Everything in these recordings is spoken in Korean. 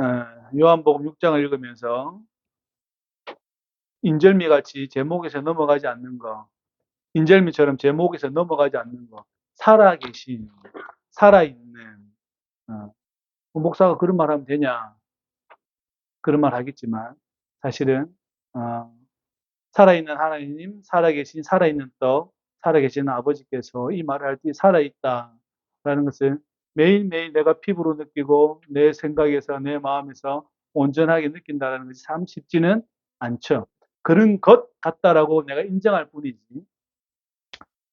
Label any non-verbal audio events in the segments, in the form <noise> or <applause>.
어, 요한복음 6장을 읽으면서 인절미 같이 제목에서 넘어가지 않는 거, 인절미처럼 제목에서 넘어가지 않는 거, 살아계신, 살아있는, 어, 목사가 그런 말 하면 되냐? 그런 말 하겠지만, 사실은, 어, 살아있는 하나님, 살아계신, 살아있는 떡, 살아계신 아버지께서 이 말을 할 때 살아있다 라는 것을 매일매일 내가 피부로 느끼고 내 생각에서 내 마음에서 온전하게 느낀다는 것이 참 쉽지는 않죠. 그런 것 같다라고 내가 인정할 뿐이지.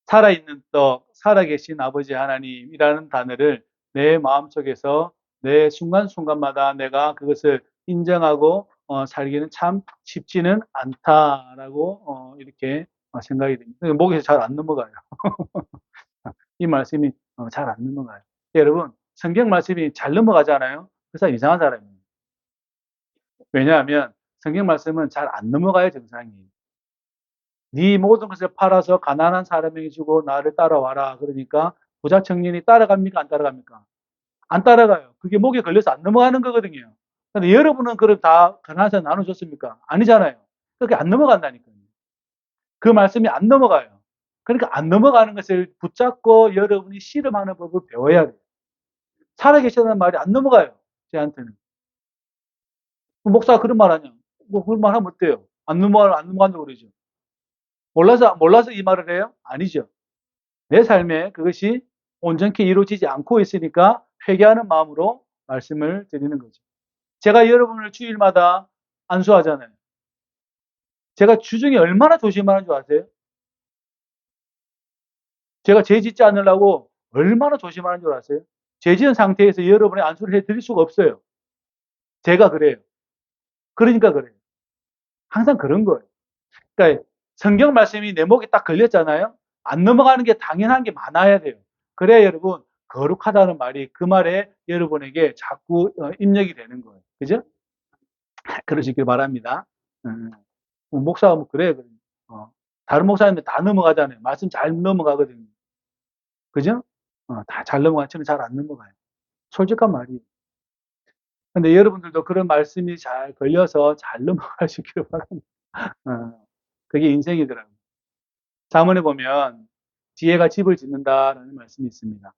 살아있는 떡, 살아계신 아버지 하나님이라는 단어를 내 마음속에서 내 순간순간마다 내가 그것을 인정하고 어, 살기는 참 쉽지는 않다라고 어, 이렇게 어, 생각이 됩니다. 목에서 잘 안 넘어가요. <laughs> 이 말씀이 어, 잘안 넘어가요. 여러분 성경 말씀이 잘 넘어가잖아요. 그 사람 이상한 사람이에요. 왜냐하면 성경 말씀은 잘 안 넘어가요 정상이. 네 모든 것을 팔아서 가난한 사람에게 주고 나를 따라와라. 그러니까 부자 청년이 따라갑니까? 안 따라갑니까? 안 따라가요. 그게 목에 걸려서 안 넘어가는 거거든요. 근데 여러분은 그럼 다 가난한 사람 나눠줬습니까? 아니잖아요. 그렇게 안 넘어간다니까요. 그 말씀이 안 넘어가요. 그러니까 안 넘어가는 것을 붙잡고 여러분이 실험하는 법을 배워야 돼요. 살아계시다는 말이 안 넘어가요. 저한테는. 목사가 그런 말 하냐? 뭐 그런 말 하면 어때요? 안 넘어가, 안 넘어간다고 그러죠. 몰라서, 몰라서 이 말을 해요? 아니죠. 내 삶에 그것이 온전히 이루어지지 않고 있으니까 회개하는 마음으로 말씀을 드리는 거죠. 제가 여러분을 주일마다 안수하잖아요. 제가 주중에 얼마나 조심하는 줄 아세요? 제가 죄 짓지 않으려고 얼마나 조심하는 줄 아세요? 죄 지은 상태에서 여러분의 안수를 해드릴 수가 없어요. 제가 그래요. 그러니까 그래요. 항상 그런 거예요. 그러니까 성경 말씀이 내 목에 딱 걸렸잖아요. 안 넘어가는 게 당연한 게 많아야 돼요. 그래야 여러분 거룩하다는 말이 그 말에 여러분에게 자꾸 어, 입력이 되는 거예요. 그죠? <laughs> 그러시길 바랍니다. 음, 뭐 목사가 뭐 그래요. 어, 다른 목사님들 다 넘어가잖아요. 말씀 잘 넘어가거든요. 그죠? 어, 다잘안 넘어가요. 솔직한 말이에요. 근데 여러분들도 그런 말씀이 잘 걸려서 잘 넘어가시길 바랍니다. 어, 그게 인생이더라고요. 자문에 보면 지혜가 집을 짓는다라는 말씀이 있습니다.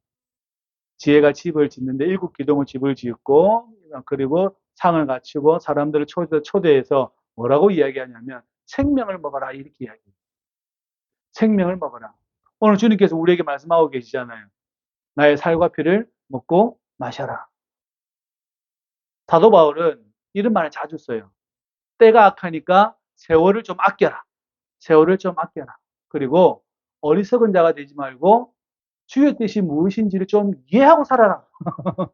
지혜가 집을 짓는데 일곱 기둥의 집을 짓고 그리고 상을 갖추고 사람들을 초대, 초대해서 뭐라고 이야기하냐면 생명을 먹어라 이렇게 이야기해요. 생명을 먹어라. 오늘 주님께서 우리에게 말씀하고 계시잖아요. 나의 살과 피를 먹고 마셔라. 사도 바울은 이런 말을 자주 써요. 때가 악하니까 세월을 좀 아껴라. 세월을 좀 아껴라. 그리고 어리석은 자가 되지 말고 주의 뜻이 무엇인지를 좀 이해하고 살아라. <laughs>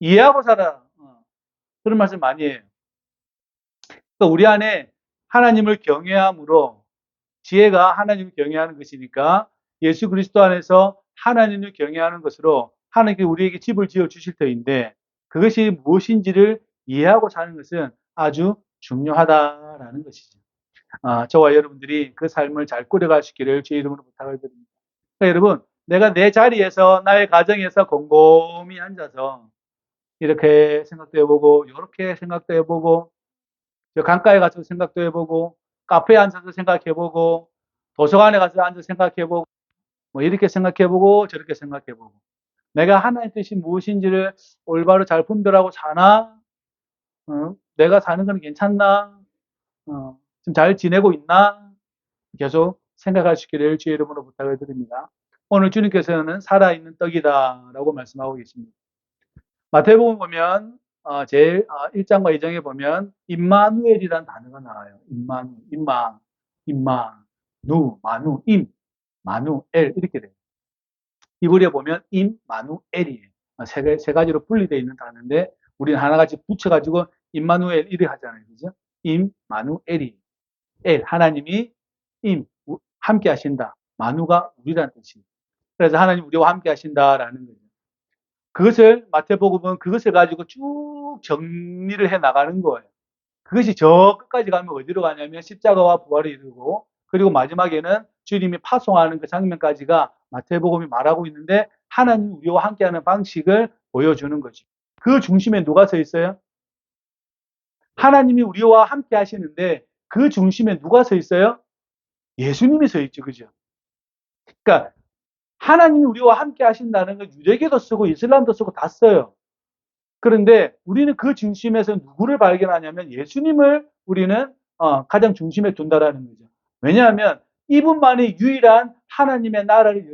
이해하고 살아라. 어. 그런 말씀 많이 해요. 그러니까 우리 안에 하나님을 경외함으로 지혜가 하나님을 경외하는 것이니까 예수 그리스도 안에서 하나님을 경외하는 것으로 하나님께 우리에게 집을 지어 주실 터인데 그것이 무엇인지를 이해하고 사는 것은 아주 중요하다라는 것이죠. 아, 저와 여러분들이 그 삶을 잘 꾸려가시기를 주의 이름으로 부탁을 드립니다. 그러니까 여러분, 내가 내 자리에서 나의 가정에서 곰곰이 앉아서 이렇게 생각도 해보고 이렇게 생각도 해보고 강가에 가서 생각도 해보고 카페에 앉아서 생각해보고 도서관에 가서 앉아서 생각해보고 뭐 이렇게 생각해보고 저렇게 생각해보고 내가 하나의 뜻이 무엇인지를 올바로 잘 분별하고 사나 어? 내가 사는 건 괜찮나 어, 지금 잘 지내고 있나 계속 생각하시기를 주의 이름으로 부탁을 드립니다. 오늘 주님께서는 살아있는 떡이다라고 말씀하고 계십니다. 마태복음 보면 어, 제일 어, 1장과 2장에 보면 임마누엘이라는 단어가 나와요. 임마누, 임마, 임마, 누, 마누, 임, 마누엘 이렇게 돼요. 이불에 보면 임 마누엘이에요. 세, 세 가지로 분리되어 있는 단어인데 우리는 하나같이 붙여가지고 임마누엘 이렇게 하잖아요. 그죠? 임 마누엘이 엘 하나님이 임 함께 하신다. 마누가 우리라는 뜻이에요. 그래서 하나님 우리와 함께 하신다라는 거죠. 그것을 마태복음은 그것을 가지고 쭉 정리를 해 나가는 거예요. 그것이 저 끝까지 가면 어디로 가냐면 십자가와 부활에 이르고 그리고 마지막에는 주님이 파송하는 그 장면까지가 마태복음이 말하고 있는데 하나님 우리와 함께하는 방식을 보여주는 거죠. 그 중심에 누가 서 있어요? 하나님이 우리와 함께 하시는데 그 중심에 누가 서 있어요? 예수님이 서 있죠. 그죠? 그러니까 하나님이 우리와 함께 하신다는 건 유대교도 쓰고 이슬람도 쓰고 다 써요. 그런데 우리는 그 중심에서 누구를 발견하냐면 예수님을 우리는 어, 가장 중심에 둔다라는 거죠. 왜냐하면 이분만이 유일한 하나님의 나라를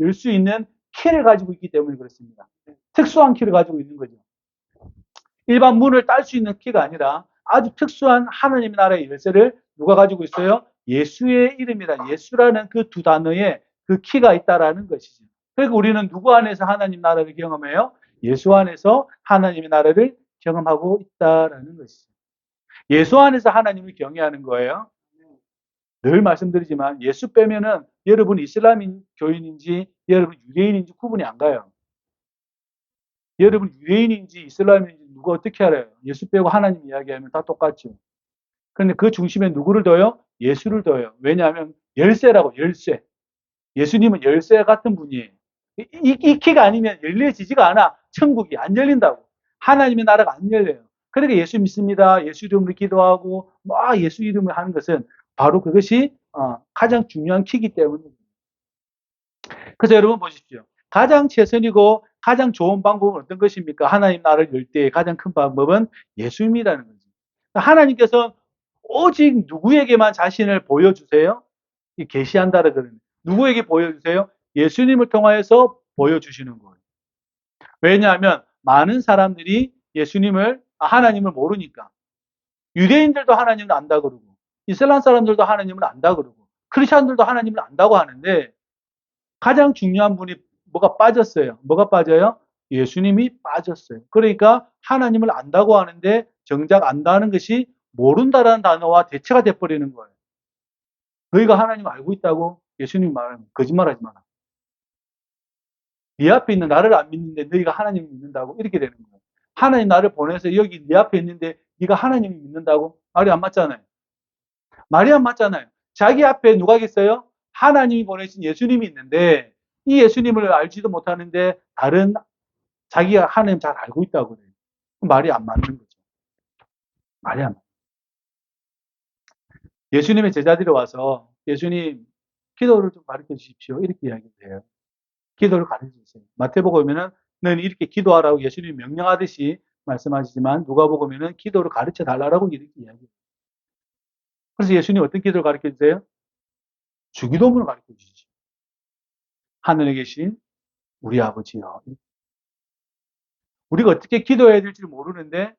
열 수 있는 키를 가지고 있기 때문에 그렇습니다. 특수한 키를 가지고 있는 거죠. 일반 문을 딸 수 있는 키가 아니라 아주 특수한 하나님의 나라의 열쇠를 누가 가지고 있어요? 예수의 이름이라 예수라는 그 두 단어에 그 키가 있다라는 것이죠. 그리고 우리는 누구 안에서 하나님 나라를 경험해요? 예수 안에서 하나님의 나라를 경험하고 있다라는 것이죠. 예수 안에서 하나님을 경외하는 거예요. 늘 말씀드리지만 예수 빼면은 여러분 이슬람인 교인인지 여러분 유대인인지 구분이 안 가요. 여러분 유대인인지 이슬람인지 누가 어떻게 알아요? 예수 빼고 하나님 이야기하면 다 똑같죠. 그런데 그 중심에 누구를 둬요? 예수를 둬요. 왜냐하면 열쇠라고 열쇠. 예수님은 열쇠 같은 분이에요. 이, 이 키가 아니면 열려지지가 않아. 천국이 안 열린다고. 하나님의 나라가 안 열려요. 그러니까 예수 믿습니다. 예수 이름으로 기도하고 뭐 아, 예수 이름을 하는 것은 바로 그것이 어, 가장 중요한 키이기 때문입니다. 그래서 여러분 보십시오. 가장 최선이고 가장 좋은 방법은 어떤 것입니까? 하나님 나라를 열 때의 가장 큰 방법은 예수님이라는 거죠. 하나님께서 오직 누구에게만 자신을 보여주세요? 계시한다라 그러는 누구에게 보여주세요? 예수님을 통하여서 보여주시는 거예요. 왜냐하면 많은 사람들이 예수님을 하나님을 모르니까 유대인들도 하나님을 안다 그러고 이슬람 사람들도 하나님을 안다 그러고 크리스천들도 하나님을 안다고 하는데 가장 중요한 분이 뭐가 빠졌어요. 뭐가 빠져요? 예수님이 빠졌어요. 그러니까 하나님을 안다고 하는데 정작 안다는 것이 모른다라는 단어와 대체가 돼버리는 거예요. 너희가 하나님 알고 있다고 예수님 말하면 거짓말하지 마라. 네 앞에 있는 나를 안 믿는데 너희가 하나님을 믿는다고 이렇게 되는 거예요. 하나님 나를 보내서 여기 네 앞에 있는데 네가 하나님을 믿는다고 말이 안 맞잖아요. 안 맞잖아요. 자기 앞에 누가 계세요? 하나님이 보내신 예수님이 있는데 이 예수님을 알지도 못하는데 다른 자기가 하나님 잘 알고 있다고 그래요. 말이 안 맞는 거죠. 말이 안 맞는 예수님의 제자들이 와서 예수님 기도를 좀 가르쳐 주십시오. 이렇게 이야기해요. 기도를 가르쳐 주세요. 마태복음에는 너는 이렇게 기도하라고 예수님이 명령하듯이 말씀하시지만 누가복음에는 기도를 가르쳐 달라고 이렇게 이야기해요. 그래서 예수님 어떤 기도를 가르쳐 주세요? 주기도문을 가르쳐 주시죠. 하늘에 계신 우리 아버지요. 우리가 어떻게 기도해야 될지 모르는데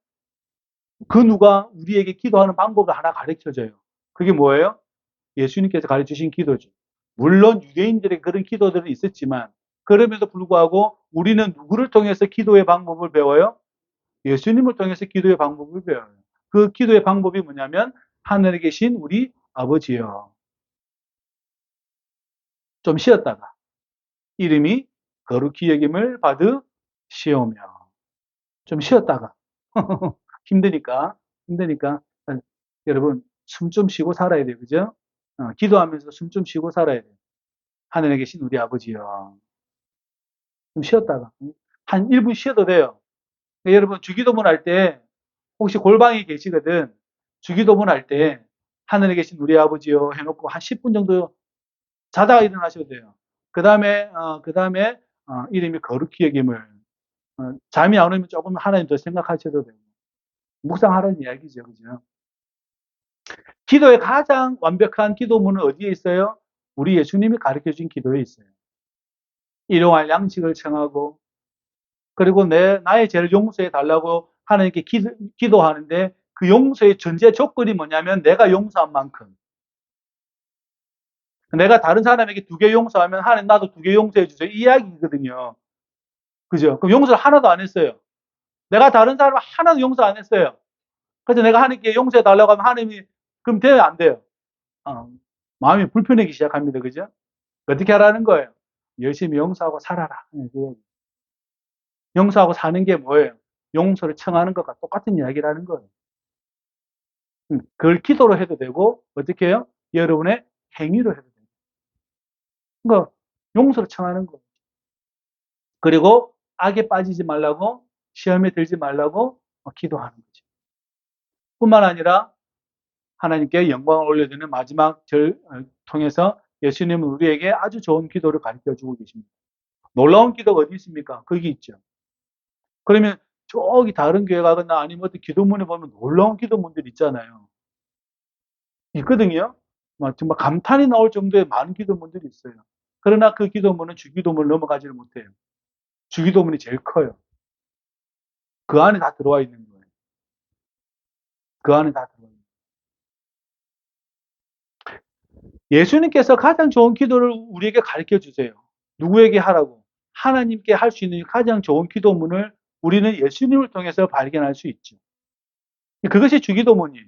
그 누가 우리에게 기도하는 방법을 하나 가르쳐 줘요. 그게 뭐예요? 예수님께서 가르쳐 주신 기도죠. 물론 유대인들의 그런 기도들은 있었지만 그럼에도 불구하고 우리는 누구를 통해서 기도의 방법을 배워요? 예수님을 통해서 기도의 방법을 배워요. 그 기도의 방법이 뭐냐면 하늘에 계신 우리 아버지요. 좀 쉬었다가 이름이 거룩히 여김을 받으시오며 좀 쉬었다가 <laughs> 힘드니까 힘드니까 여러분 숨 좀 쉬고 살아야 돼요. 그죠? 어, 기도하면서 숨 좀 쉬고 살아야 돼요. 하늘에 계신 우리 아버지요. 좀 쉬었다가 한 1분 쉬어도 돼요. 여러분 주기도문 할 때 혹시 골방에 계시거든 주기도문 할 때 하늘에 계신 우리 아버지요 해놓고 한 10분 정도 자다가 일어나셔도 돼요. 그 다음에 어, 그 다음에 어, 이름이 거룩히 여김을 어, 잠이 안 오면 조금 하나님 더 생각하셔도 되고 묵상하라는 이야기죠, 그죠? 기도의 가장 완벽한 기도문은 어디에 있어요? 우리 예수님이 가르쳐 준 기도에 있어요. 일용할 양식을 청하고 그리고 내 나의 죄를 용서해 달라고 하나님께 기도, 기도하는데 그 용서의 전제 조건이 뭐냐면 내가 용서한 만큼 내가 다른 사람에게 두 개 용서하면 하나님 나도 두 개 용서해 주세요. 이 이야기거든요. 그죠? 그럼 용서를 하나도 안 했어요. 내가 다른 사람 하나도 용서 안 했어요. 그래서 내가 하나님께 용서해 달라고 하면 하나님이 그럼 돼요? 안 돼요? 어, 마음이 불편하기 시작합니다. 그죠? 어떻게 하라는 거예요? 열심히 용서하고 살아라. 네, 그 용서하고 사는 게 뭐예요? 용서를 청하는 것과 똑같은 이야기라는 거예요. 음, 그걸 기도로 해도 되고 어떻게 해요? 여러분의 행위로 해도 돼요. 그러니까 용서를 청하는 거예요. 그리고 악에 빠지지 말라고 시험에 들지 말라고 기도하는 거죠. 뿐만 아니라 하나님께 영광을 올려드리는 마지막 절 어, 통해서 예수님은 우리에게 아주 좋은 기도를 가르쳐 주고 계십니다. 놀라운 기도가 어디 있습니까? 거기 있죠. 그러면 저기 다른 교회 가거나 아니면 어떤 기도문에 보면 놀라운 기도문들이 있잖아요. 있거든요. 막 정말 감탄이 나올 정도의 많은 기도문들이 있어요. 그러나 그 기도문은 주기도문을 넘어가지를 못해요. 주기도문이 제일 커요. 그 안에 다 들어와 있는 거예요. 그 안에 다 들어와 있는 거예요. 예수님께서 가장 좋은 기도를 우리에게 가르쳐 주세요. 누구에게 하라고? 하나님께 할 수 있는 가장 좋은 기도문을 우리는 예수님을 통해서 발견할 수 있죠. 그것이 주기도문이에요.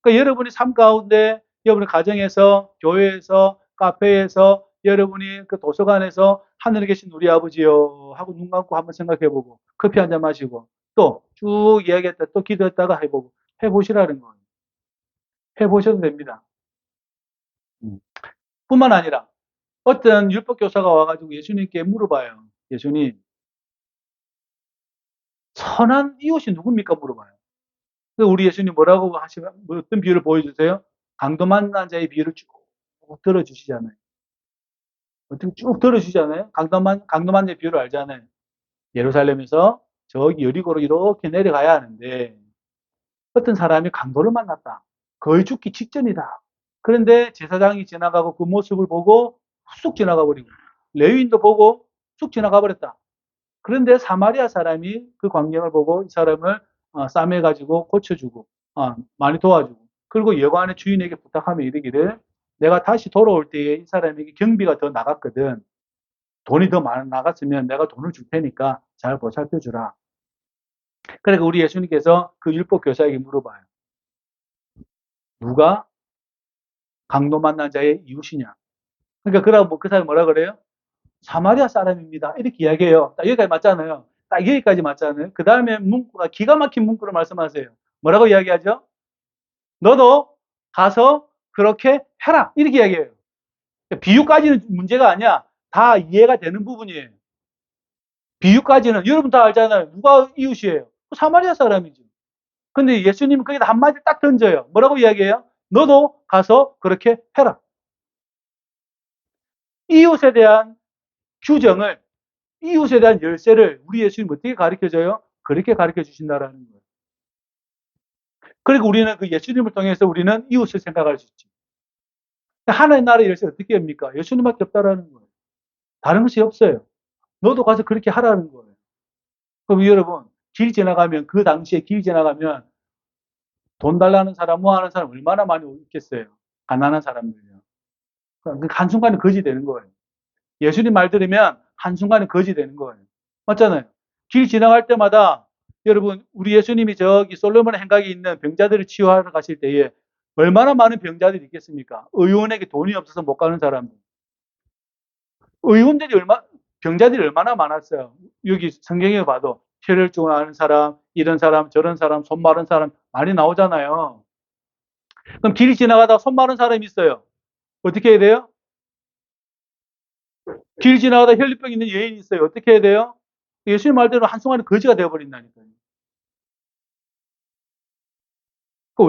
그러니까 여러분이 삶 가운데, 여러분의 가정에서, 교회에서, 카페에서, 여러분이 그 도서관에서 하늘에 계신 우리 아버지요 하고 눈 감고 한번 생각해보고 커피 한 잔 마시고 또 쭉 이야기했다 또 기도했다가 해보고 해보시라는 거예요. 해보셔도 됩니다. 음. 뿐만 아니라 어떤 율법 교사가 와가지고 예수님께 물어봐요. 예수님 선한 이웃이 누굽니까 물어봐요. 우리 예수님 뭐라고 하시면 뭐 어떤 비유를 보여주세요? 강도 만난 자의 비유를 쭉 들어주시잖아요. 어떻게 쭉 들어주잖아요. 강도만, 강도만의 비유를 알잖아요. 예루살렘에서 저기 여리고로 이렇게 내려가야 하는데 어떤 사람이 강도를 만났다. 거의 죽기 직전이다. 그런데 제사장이 지나가고 그 모습을 보고 쑥 지나가 버리고 레위인도 보고 쑥 지나가 버렸다. 그런데 사마리아 사람이 그 광경을 보고 이 사람을 어, 싸매 가지고 고쳐주고 어, 많이 도와주고 그리고 여관의 주인에게 부탁하며 이르기를 내가 다시 돌아올 때에 이 사람에게 경비가 더 나갔거든. 돈이 더 많이 나갔으면 내가 돈을 줄 테니까 잘 보살펴 주라. 그러니까 우리 예수님께서 그 율법 교사에게 물어봐요. 누가 강도 만난 자의 이웃이냐? 그러니까 그러고 뭐그 사람이 뭐라 그래요? 사마리아 사람입니다. 이렇게 이야기해요. 딱 여기까지 맞잖아요. 딱 여기까지 맞잖아요. 그 다음에 문구가 기가 막힌 문구를 말씀하세요. 뭐라고 이야기하죠? 너도 가서 그렇게 해라. 이렇게 이야기해요. 비유까지는 문제가 아니야. 다 이해가 되는 부분이에요. 비유까지는 여러분 다 알잖아요. 누가 이웃이에요? 사마리아 사람이지. 근데 예수님은 거기다 한마디 딱 던져요. 뭐라고 이야기해요? 너도 가서 그렇게 해라. 이웃에 대한 규정을, 이웃에 대한 열쇠를 우리 예수님 어떻게 가르쳐 줘요? 그렇게 가르쳐 주신다라는 거예요. 그리고 우리는 그 예수님을 통해서 우리는 이웃을 생각할 수 있지. 하나의 나라의 열쇠 어떻게 합니까? 예수님밖에 없다라는 거예요. 다른 것이 없어요. 너도 가서 그렇게 하라는 거예요. 그럼 여러분, 길 지나가면, 그 당시에 길 지나가면 돈 달라는 사람, 뭐 하는 사람 얼마나 많이 있겠어요. 가난한 사람들이요. 그 한순간에 거지 되는 거예요. 예수님 말 들으면 한순간에 거지 되는 거예요. 맞잖아요. 길 지나갈 때마다 여러분, 우리 예수님이 저기 솔로몬 행각에 있는 병자들을 치유하러 가실 때에 얼마나 많은 병자들이 있겠습니까? 의원에게 돈이 없어서 못 가는 사람들. 의원들이 얼마, 병자들이 얼마나 많았어요. 여기 성경에 봐도 혈혈증을 앓는 사람, 이런 사람, 저런 사람, 손 마른 사람 많이 나오잖아요. 그럼 길 지나가다 손 마른 사람이 있어요. 어떻게 해야 돼요? 길 지나가다 혈류병 있는 여인이 있어요. 어떻게 해야 돼요? 예수님 말대로 한순간에 거지가 되어버린다니까요.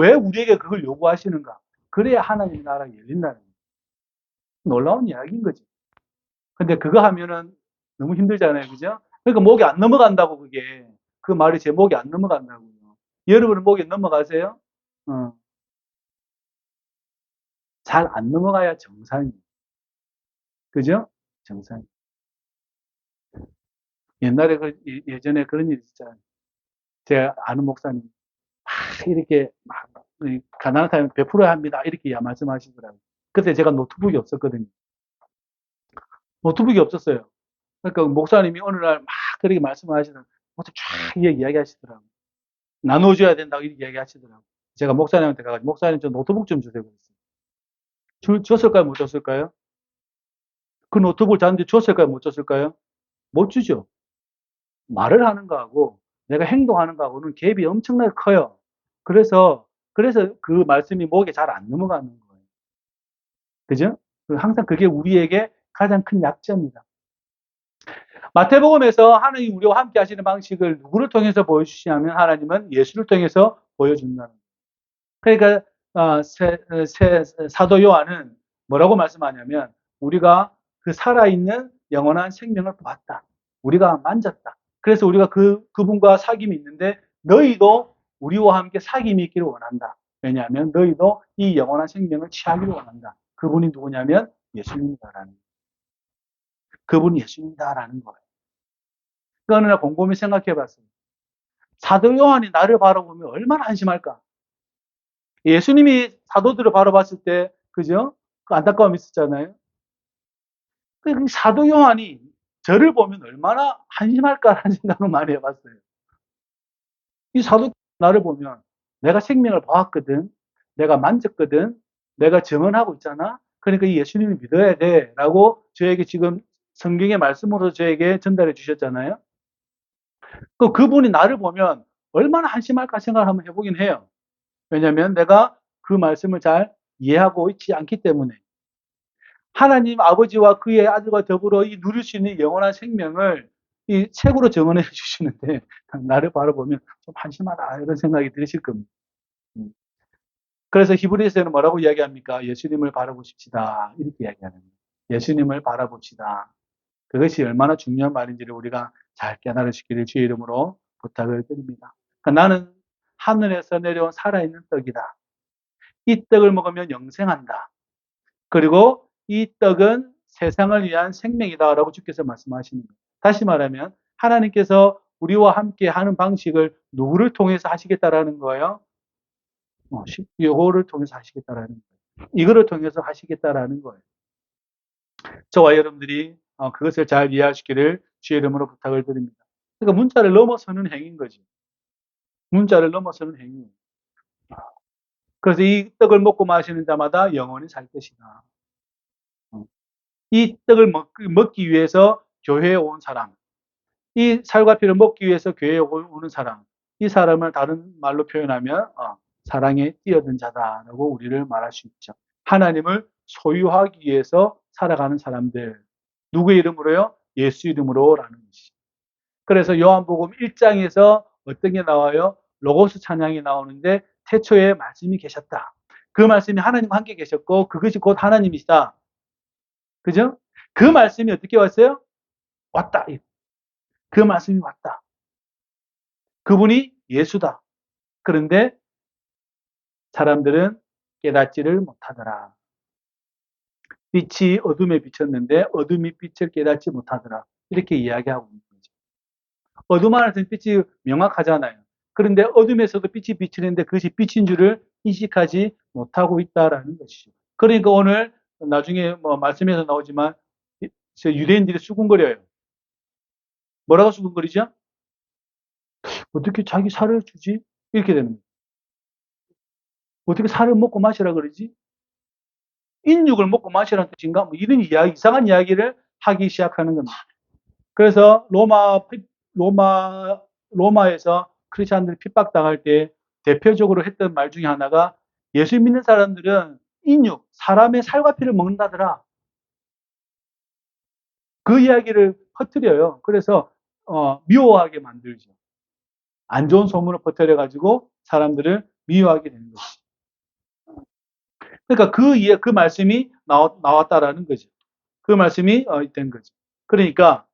왜 우리에게 그걸 요구하시는가? 그래야 하나님 나라가 열린다는 거예요. 놀라운 이야기인 거지. 근데 그거 하면은 너무 힘들잖아요. 그죠? 그러니까 목이 안 넘어간다고 그게. 그 말이 제 목이 안 넘어간다고요. 여러분 목이 넘어가세요? 어. 잘안 넘어가야 정상이에요. 그죠? 정상. 옛날에 그 예전에 그런 일 있잖아요. 제가 아는 목사님 막 이렇게 막 가난한 사람 베풀어야 합니다. 이렇게 말씀하시더라고요. 그때 제가 노트북이 없었거든요. 노트북이 없었어요. 그러니까 목사님이 어느 날 막 그렇게 말씀하시더라고요. 쫙 이야기 하시더라고요. 나눠줘야 된다고 이렇게 이야기 하시더라고요. 제가 목사님한테 가가지고, 목사님 저 노트북 좀 주세요. 그랬어요. 줬을까요? 못 줬을까요? 그 노트북을 저한테 줬을까요? 못 줬을까요? 못 주죠. 말을 하는 거하고 내가 행동하는 거하고는 갭이 엄청나게 커요. 그래서, 그래서 그 말씀이 목에 잘 안 넘어가는 거예요. 그죠? 항상 그게 우리에게 가장 큰 약점이다. 마태복음에서 하나님 우리와 함께 하시는 방식을 누구를 통해서 보여주시냐면 하나님은 예수를 통해서 보여준다는 거예요. 그러니까 어, 세- 세- 사도 요한은 뭐라고 말씀하냐면 우리가 그 살아있는 영원한 생명을 보았다. 우리가 만졌다. 그래서 우리가 그 그분과 사귐이 있는데 너희도 우리와 함께 사귐이 있기를 원한다. 왜냐하면 너희도 이 영원한 생명을 취하기를 원한다. 그분이 누구냐면 예수님이다라는. 그분이 예수님이다라는 거예요. 그 어느 날 곰곰이 생각해 봤어요. 사도 요한이 나를 바라보면 얼마나 한심할까? 예수님이 사도들을 바라봤을 때, 그죠? 그 안타까움이 있었잖아요. 그 사도 요한이 저를 보면 얼마나 한심할까라는 <laughs> 생각을 많이 해봤어요. 이 사도 나를 보면 내가 생명을 보았거든. 내가 만졌거든. 내가 증언하고 있잖아. 그러니까 이 예수님을 믿어야 돼. 라고 저에게 지금 성경의 말씀으로 저에게 전달해 주셨잖아요. 그 그분이 나를 보면 얼마나 한심할까 생각을 한번 해보긴 해요. 왜냐하면 내가 그 말씀을 잘 이해하고 있지 않기 때문에. 하나님 아버지와 그의 아들과 더불어 이 누릴 수 있는 영원한 생명을 이 책으로 정언해 <laughs> 주시는데 나를 바라보면 좀 한심하다 이런 생각이 드실 겁니다. 음. 그래서 히브리서에는 뭐라고 이야기합니까? 예수님을 바라보십시다 이렇게 이야기하는 거예요. 예수님을 바라봅시다. 그것이 얼마나 중요한 말인지를 우리가 잘 깨달으시기를 주의 이름으로 부탁을 드립니다. 그러니까 나는 하늘에서 내려온 살아있는 떡이다. 이 떡을 먹으면 영생한다. 그리고 이 떡은 세상을 위한 생명이다라고 주께서 말씀하시는 거예요. 다시 말하면 하나님께서 우리와 함께 하는 방식을 누구를 통해서 하시겠다라는 거예요? 어, 시- 요거를 통해서 하시겠다라는 거예요. 이거를 통해서 하시겠다라는 거예요. 저와 여러분들이 어, 그것을 잘 이해하시기를 주의 이름으로 부탁을 드립니다. 그러니까 문자를 넘어서는 행인 거지. 문자를 넘어서는 행위. 그래서 이 떡을 먹고 마시는 자마다 영원히 살 것이다. 어. 이 떡을 먹, 먹기 위해서 교회에 온 사람, 이 살과 피를 먹기 위해서 교회에 오- 오는 사람, 이 사람을 다른 말로 표현하면 어, 사랑에 뛰어든 자다라고 우리를 말할 수 있죠. 하나님을 소유하기 위해서 살아가는 사람들. 누구의 이름으로요? 예수 이름으로라는 것이죠. 그래서 요한복음 1장에서 어떤 게 나와요? 로고스 찬양이 나오는데 태초에 말씀이 계셨다. 그 말씀이 하나님과 함께 계셨고 그것이 곧 하나님이시다. 그죠? 그 말씀이 어떻게 왔어요? 왔다. 그 말씀이 왔다. 그분이 예수다. 그런데 사람들은 깨닫지를 못하더라. 빛이 어둠에 비쳤는데 어둠이 빛을 깨닫지 못하더라. 이렇게 이야기하고 있는 거죠. 어둠 안에서는 빛이 명확하잖아요. 그런데 어둠에서도 빛이 비치는데 그것이 빛인 줄을 인식하지 못하고 있다라는 것이죠. 그러니까 오늘 나중에 뭐 말씀에서 나오지만 저 유대인들이 수군거려요. 뭐라고 수군거리죠? 어떻게 자기 살을 주지? 이렇게 되는 거예요. 어떻게 살을 먹고 마시라 그러지? 인육을 먹고 마시라는 뜻인가? 뭐 이런 이야기, 이상한 이야기를 하기 시작하는 겁니다. 그래서 로마, 로마, 로마에서 크리스천들이 핍박당할 때 대표적으로 했던 말 중에 하나가 예수 믿는 사람들은 인육, 사람의 살과 피를 먹는다더라. 그 이야기를 퍼뜨려요. 그래서 어, 미워하게 만들죠. 안 좋은 소문을 퍼뜨려가지고 사람들을 미워하게 되는 것이죠. 그러니까 그 이해, 그 말씀이 나왔, 나왔 다라는 거죠. 그 말씀이 어, 된 거죠. 그러니까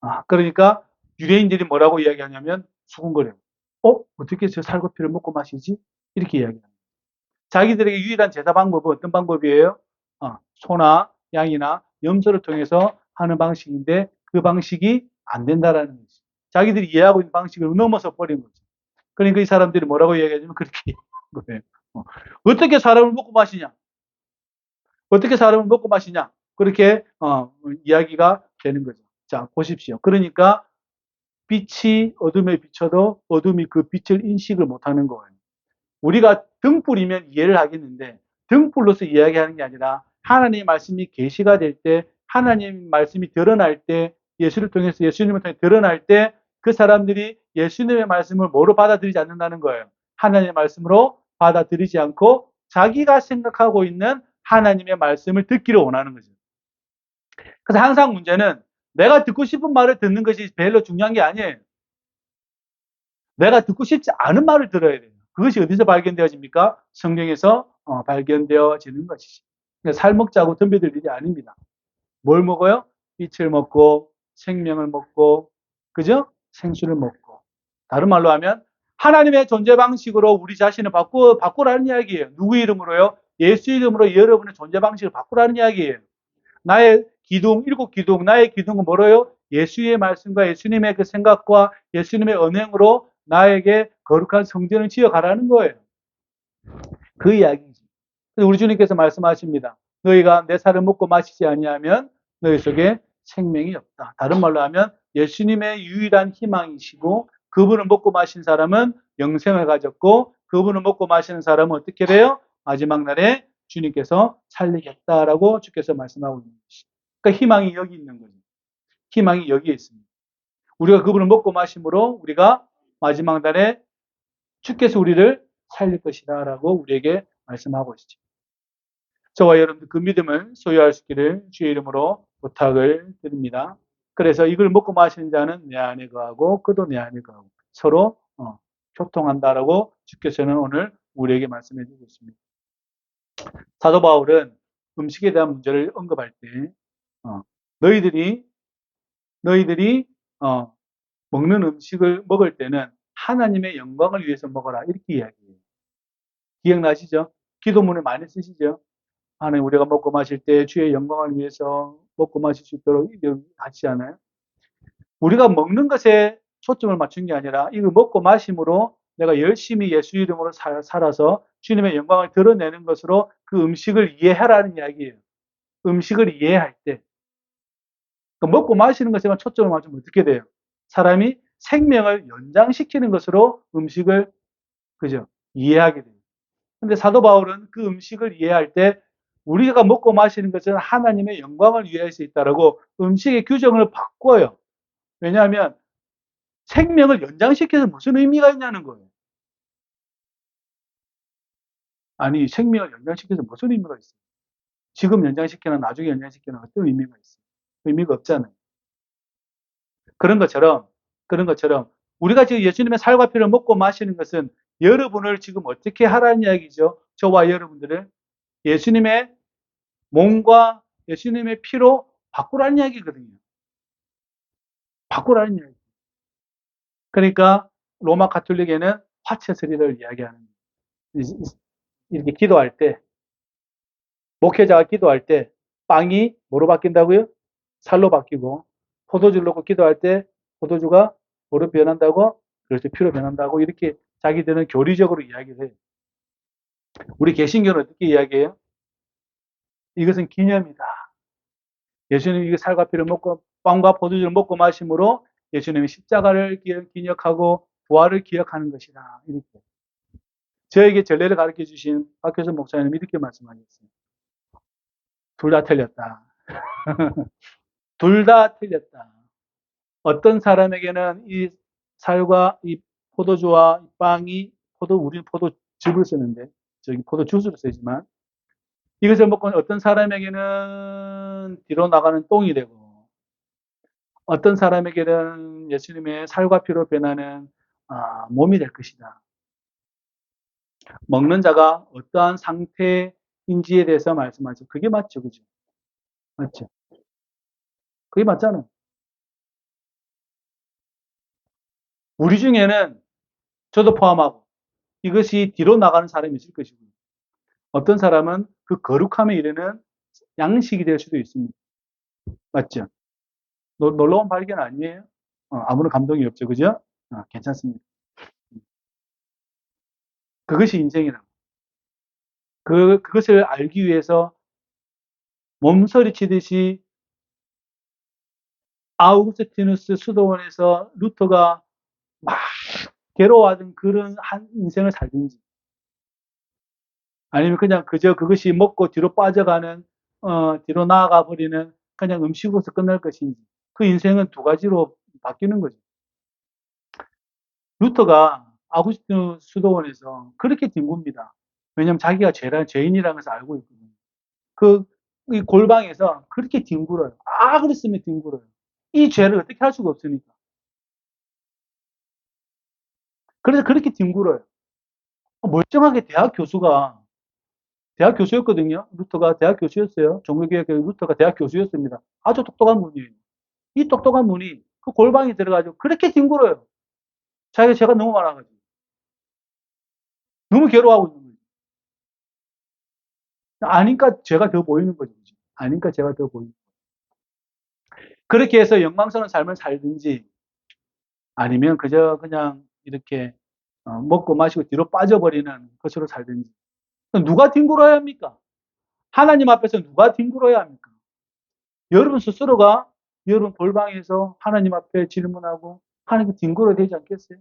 아, 그러니까 유대인들이 뭐라고 이야기하냐면 수군거려요. 어? 어떻게 저 살과 피를 먹고 마시지? 이렇게 이야기합니다. 자기들에게 유일한 제사 방법은 어떤 방법이에요? 어, 소나 양이나 염소를 통해서 하는 방식인데 그 방식이 안 된다라는 거지. 자기들이 이해하고 있는 방식을 넘어서 버린 거죠. 그러니까 이 사람들이 뭐라고 이야기하냐면 그렇게 <laughs> 거예요. 어, 어떻게 사람을 먹고 마시냐? 어떻게 사람을 먹고 마시냐? 그렇게 어, 이야기가 되는 거죠. 자, 보십시오. 그러니까 빛이 어둠에 비쳐도 어둠이 그 빛을 인식을 못하는 거예요. 우리가 등불이면 이해를 하겠는데 등불로서 이야기하는 게 아니라 하나님의 말씀이 계시가 될 때 하나님 말씀이 드러날 때 예수를 통해서 예수님을 통해 드러날 때 그 사람들이 예수님의 말씀을 뭐로 받아들이지 않는다는 거예요. 하나님의 말씀으로 받아들이지 않고 자기가 생각하고 있는 하나님의 말씀을 듣기를 원하는 거죠. 그래서 항상 문제는 내가 듣고 싶은 말을 듣는 것이 별로 중요한 게 아니에요. 내가 듣고 싶지 않은 말을 들어야 돼요. 그것이 어디서 발견되어집니까? 성경에서 어, 발견되어지는 것이지. 그러니까 살 먹자고 덤벼들 일이 아닙니다. 뭘 먹어요? 빛을 먹고 생명을 먹고 그죠? 생수를 먹고 다른 말로 하면 하나님의 존재 방식으로 우리 자신을 바꾸, 바꾸라는 이야기예요. 누구 이름으로요? 예수 이름으로 여러분의 존재 방식을 바꾸라는 이야기예요. 나의 기둥, 일곱 기둥, 나의 기둥은 뭐로요? 예수의 말씀과 예수님의 그 생각과 예수님의 언행으로 나에게 거룩한 성전을 지어가라는 거예요. 그 이야기지. 우리 주님께서 말씀하십니다. 너희가 내 살을 먹고 마시지 아니하면 너희 속에 생명이 없다. 다른 말로 하면 예수님의 유일한 희망이시고 그분을 먹고 마신 사람은 영생을 가졌고 그분을 먹고 마시는 사람은 어떻게 돼요? 마지막 날에 주님께서 살리겠다라고 주께서 말씀하고 있는 것이. 그러니까 희망이 여기 있는 거죠. 희망이 여기에 있습니다. 우리가 그분을 먹고 마심으로 우리가 마지막 날에 주께서 우리를 살릴 것이다 라고 우리에게 말씀하고 있죠. 저와 여러분들 그 믿음을 소유할 수 있기를 주의 이름으로 부탁을 드립니다. 그래서 이걸 먹고 마시는 자는 내 안에 거하고 그도 내 안에 거하고 서로 어, 교통한다라고 주께서는 오늘 우리에게 말씀해 주고 있습니다. 사도 바울은 음식에 대한 문제를 언급할 때 어, 너희들이 너희들이 어, 먹는 음식을 먹을 때는 하나님의 영광을 위해서 먹어라 이렇게 이야기해요. 기억나시죠? 기도문을 많이 쓰시죠? 하나님 우리가 먹고 마실 때 주의 영광을 위해서 먹고 마실 수 있도록 하지 않아요? 우리가 먹는 것에 초점을 맞춘 게 아니라 이걸 먹고 마심으로 내가 열심히 예수 이름으로 살아서 주님의 영광을 드러내는 것으로 그 음식을 이해하라는 이야기예요. 음식을 이해할 때. 그러니까 먹고 마시는 것에만 초점을 맞추면 어떻게 돼요? 사람이 생명을 연장시키는 것으로 음식을, 그죠? 이해하게 돼요. 근데 사도 바울은 그 음식을 이해할 때 우리가 먹고 마시는 것은 하나님의 영광을 위할 수 있다라고 음식의 규정을 바꿔요. 왜냐하면 생명을 연장시켜서 무슨 의미가 있냐는 거예요. 아니, 생명을 연장시켜서 무슨 의미가 있어요? 지금 연장시키나 나중에 연장시키나 어떤 의미가 있어요? 의미가 없잖아요. 그런 것처럼, 그런 것처럼 우리가 지금 예수님의 살과 피를 먹고 마시는 것은 여러분을 지금 어떻게 하라는 이야기죠? 저와 여러분들을 예수님의 몸과 예수님의 피로 바꾸라는 이야기거든요. 바꾸라는 이야기. 그러니까 로마 가톨릭에는 화채서리를 이야기하는 이렇게 기도할 때 목회자가 기도할 때 빵이 뭐로 바뀐다고요? 살로 바뀌고 포도주를 넣고 기도할 때 포도주가 뭐로 변한다고? 그렇죠. 피로 변한다고 이렇게 자기들은 교리적으로 이야기를 해요. 우리 개신교는 어떻게 이야기해요? 이것은 기념이다. 예수님이 이 살과 피를 먹고 빵과 포도주를 먹고 마심으로 예수님의 십자가를 기억하고 부활을 기억하는 것이다. 이렇게. 저에게 전례를 가르쳐 주신 박효선 목사님 이렇게 말씀하셨어요. 둘다 틀렸다. <laughs> 둘 다 틀렸다. 어떤 사람에게는 이 살과 이 포도주와 이 빵이 포도 우리는 포도즙을 쓰는데 저기 포도 주스를 쓰지만 이것을 먹고 어떤 사람에게는 뒤로 나가는 똥이 되고 어떤 사람에게는 예수님의 살과 피로 변하는 아, 몸이 될 것이다. 먹는 자가 어떠한 상태인지에 대해서 말씀하죠. 그게 맞죠, 그죠? 맞죠? 그게 맞잖아. 우리 중에는 저도 포함하고 이것이 뒤로 나가는 사람이 있을 것이고 어떤 사람은 그 거룩함에 이르는 양식이 될 수도 있습니다. 맞죠? 노, 놀라운 발견 아니에요? 어, 아무런 감동이 없죠. 그죠? 어, 괜찮습니다. 그것이 인생이라고. 그, 그것을 알기 위해서 몸서리 치듯이 아우구스티누스 수도원에서 루터가 막 괴로워하던 그런 한 인생을 살든지 아니면 그냥 그저 그것이 먹고 뒤로 빠져가는 어, 뒤로 나아가 버리는 그냥 음식으로서 끝날 것인지 그 인생은 두 가지로 바뀌는 거죠. 루터가 아구스티누 수도원에서 그렇게 뒹굽니다. 왜냐하면 자기가 죄란 죄인이라는 것을 알고 있거든요. 그 골방에서 그렇게 뒹굴어요. 아 그랬으면 뒹굴어요. 이 죄를 어떻게 할 수가 없으니까. 그래서 그렇게 뒹굴어요. 멀쩡하게 대학 교수가 대학 교수였거든요. 루터가 대학 교수였어요. 종교개혁 루터가 대학 교수였습니다. 아주 똑똑한 분이에요. 이 똑똑한 분이 그 골방에 들어가지고 그렇게 뒹굴어요. 자기가 죄가 너무 많아가지고. 너무 괴로워하고 있는 거예요. 아니까 죄가 더 보이는 거죠. 아니까 죄가 더 보이는. 그렇게 해서 영광스러운 삶을 살든지 아니면 그저 그냥 이렇게 어, 먹고 마시고 뒤로 빠져버리는 것으로 살든지 누가 뒹굴어야 합니까? 하나님 앞에서 누가 뒹굴어야 합니까? 여러분 스스로가 여러분 골방에서 하나님 앞에 질문하고 하나님께 뒹굴어야 되지 않겠어요?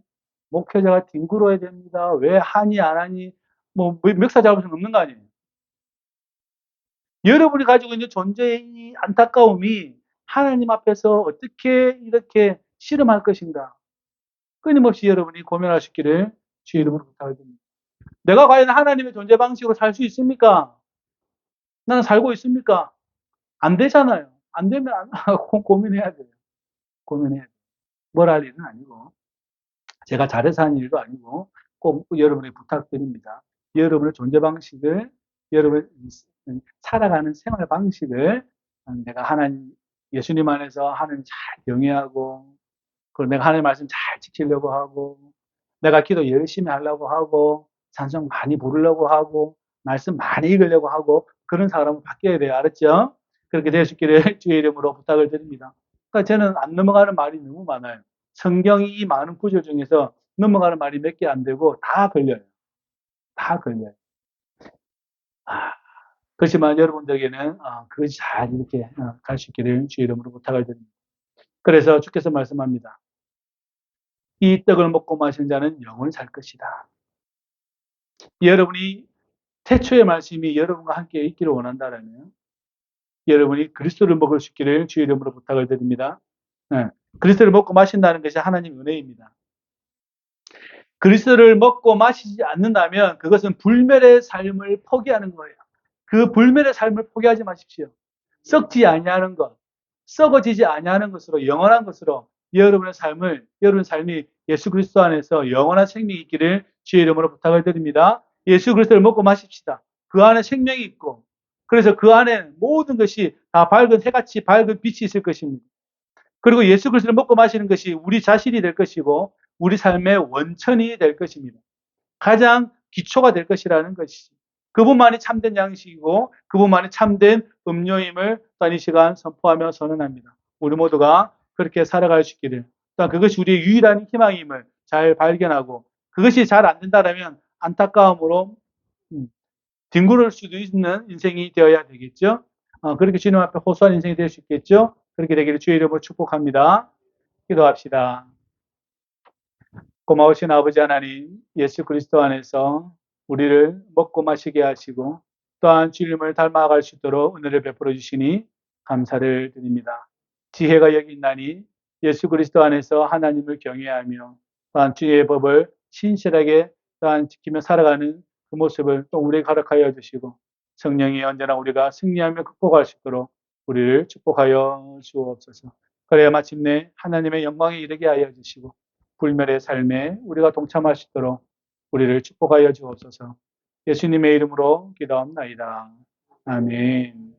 목회자가 뒹굴어야 됩니다. 왜 하니 안 하니 뭐 멱살 잡을 수는 없는 거 아니에요. 여러분이 가지고 있는 존재의 이 안타까움이 하나님 앞에서 어떻게 이렇게 실험할 것인가 끊임없이 여러분이 고민하시기를 주의 이름으로 부탁드립니다. 내가 과연 하나님의 존재 방식으로 살 수 있습니까? 나는 살고 있습니까? 안 되잖아요. 안 되면 <laughs> 고민해야 돼요. 고민해야 돼요. 뭘 할 일은 아니고 제가 잘해서 하는 일도 아니고 꼭 여러분에게 부탁드립니다. 여러분의 존재 방식을 여러분 살아가는 생활 방식을 내가 하나님 예수님 안에서 하나님 잘 경외하고 그리고 내가 하나님 말씀 잘 지키려고 하고 내가 기도 열심히 하려고 하고 찬송 많이 부르려고 하고 말씀 많이 읽으려고 하고 그런 사람은 바뀌어야 돼요. 알았죠? 그렇게 되시기를 <laughs> 주의 이름으로 부탁을 드립니다. 그러니까 저는 안 넘어가는 말이 너무 많아요. 성경이 이 많은 구절 중에서 넘어가는 말이 몇 개 안 되고 다 걸려요. 다 걸려요. 아, 그렇지만 여러분들에게는 어, 그것이 잘 이렇게 어, 갈수 있기를 주의 이름으로 부탁을 드립니다. 그래서 주께서 말씀합니다. 이 떡을 먹고 마시는 자는 영원히 살 것이다. 여러분이 태초의 말씀이 여러분과 함께 있기를 원한다면 여러분이 그리스도를 먹을 수 있기를 주의 이름으로 부탁을 드립니다. 네. 그리스도를 먹고 마신다는 것이 하나님 은혜입니다. 그리스도를 먹고 마시지 않는다면 그것은 불멸의 삶을 포기하는 거예요. 그 불멸의 삶을 포기하지 마십시오. 썩지 아니하는 것, 썩어지지 아니하는 것으로 영원한 것으로 여러분의 삶을 여러분 삶이 예수 그리스도 안에서 영원한 생명이 있기를 주의 이름으로 부탁을 드립니다. 예수 그리스도를 먹고 마십시다. 그 안에 생명이 있고 그래서 그 안에 모든 것이 다 밝은 해같이 밝은 빛이 있을 것입니다. 그리고 예수 그리스도를 먹고 마시는 것이 우리 자신이 될 것이고 우리 삶의 원천이 될 것입니다. 가장 기초가 될 것이라는 것이지. 그분만이 참된 양식이고 그분만이 참된 음료임을 이 시간 선포하며 선언합니다. 우리 모두가 그렇게 살아갈 수 있기를. 또한 그것이 우리의 유일한 희망임을 잘 발견하고 그것이 잘 안 된다면 안타까움으로 음, 뒹굴을 수도 있는 인생이 되어야 되겠죠. 어, 그렇게 주님 앞에 호소한 인생이 될 수 있겠죠. 그렇게 되기를 주의 이름으로 축복합니다. 기도합시다. 고마우신 아버지 하나님, 예수 그리스도 안에서 우리를 먹고 마시게 하시고 또한 주님을 닮아갈 수 있도록 은혜를 베풀어 주시니 감사를 드립니다. 지혜가 여기 있나니 예수 그리스도 안에서 하나님을 경외하며 또한 주의 법을 신실하게 또한 지키며 살아가는 그 모습을 또 우리에게 가르하여 주시고 성령이 언제나 우리가 승리하며 극복할 수 있도록 우리를 축복하여 주옵소서. 그래야 마침내 하나님의 영광에 이르게 하여 주시고 불멸의 삶에 우리가 동참할 수 있도록 우리를 축복하여 주옵소서. 예수님의 이름으로 기도합나이다. 아멘.